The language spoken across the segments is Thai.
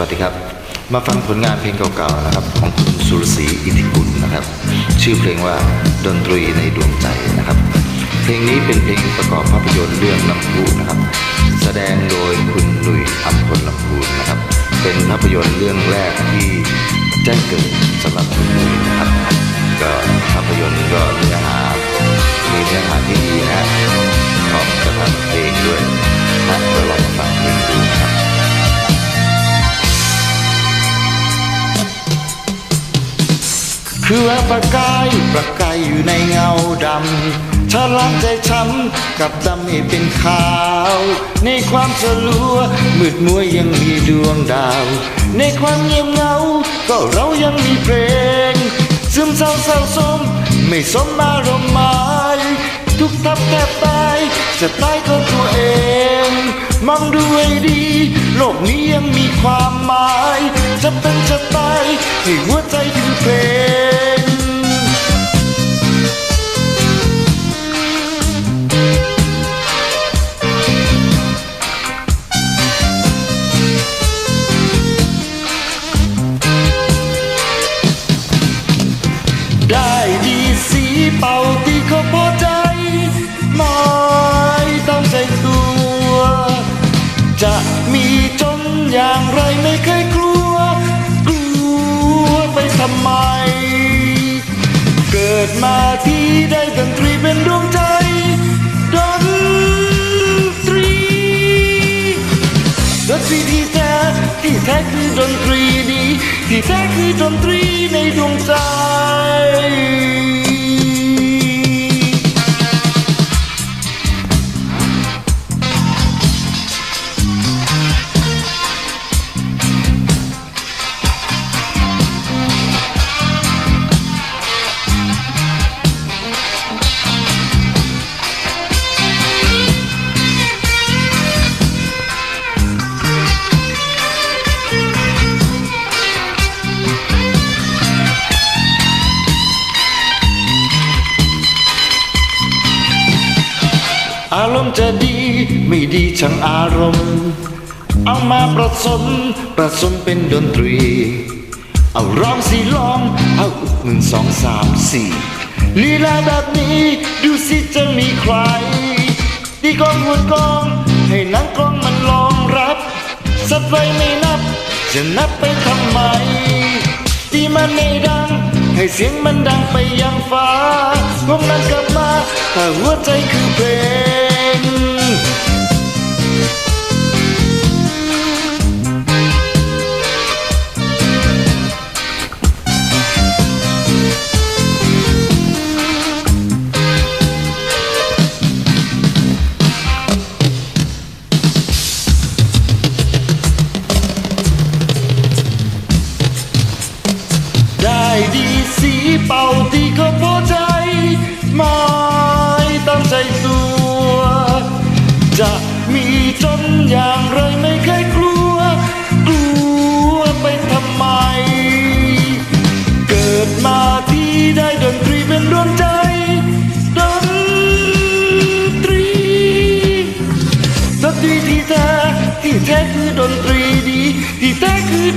วัสดีครับ มาฟังผลงานเพลงเก่าๆนะครับ ของคุณสุรศรีอิทธิกุลนะครับ ชื่อเพลงว่าดนตรีในดวงใจนะครับ เพลงนี้เป็นเพลงประกอบภาพยนตร์เรื่องลำพูนนะครับ แสดงโดยคุณหนุ่ยอัมพลลำพูนนะครับ เป็นภาพยนตร์เรื่องแรกที่แจ้งเกิดสำหรับคุณหนุ่ยนะครับก็ภาพยนตร์ก็เนื้อหามีเนื้อหาที่ดีนะฮะพร้อบ คือว่าประกายประกายอยู่ในเงาดำฉลักใจช้ำกับดำให้เป็นขาว ในความสลัวมืดมัวยังมีดวงดาว ในความเงียบเงา ก็เรายังมีเพลง ซึมเศร้าเศร้าสมไม่สมอารมณ์หมายทุกทับแทบตายจะตายก็ตัวเอง มองดูให้ดี โลกนี้ยังมีความหมาย จะเป็นจะตายให้หัวใจถึงเพลง มาที่ได้ดนตรีเป็นดวงใจดนตรีดนตรีที่แท้ที่แท้คือดนตรีดีที่แท้คือดนตรีใน อารมณ์จะดีไม่ดีช่างอารมณ์ เอามาผสมผสมเป็นดนตรี เอาร้องสิร้องเอาหนึ่งสองสามสี่ลีลาแบบนี้ดูสิจะมีใครตีกองหัวกอง ให้นังกลองมันรองรับ สับไว้ไม่นับ จะนับไปทำไมตีมันไม่ดัง ให้เสียงมันดังไปยังฟ้าพวกนั้นกลับมาถ้าหัวใจคือเพลง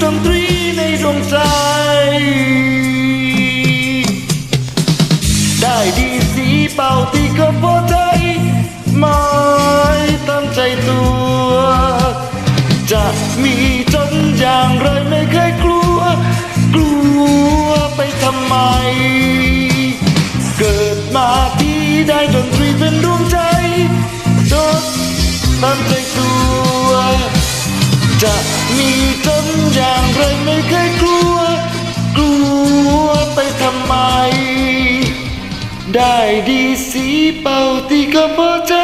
ดนตรีในดวงใจ ได้ดีสีเป่าตีก็พอใจไม่ตั้งใจตัว จะมีจนอย่างไรไม่เคยกลัว กลัวไปทำไม เกิดมาที่ได้ดนตรีเป็นดวงใจดนตามใจตัว จะมีจนอย่างไรไม่เคยกลัว กลัวไปทำไม ได้ดีสีเป่าตีก็พอใจ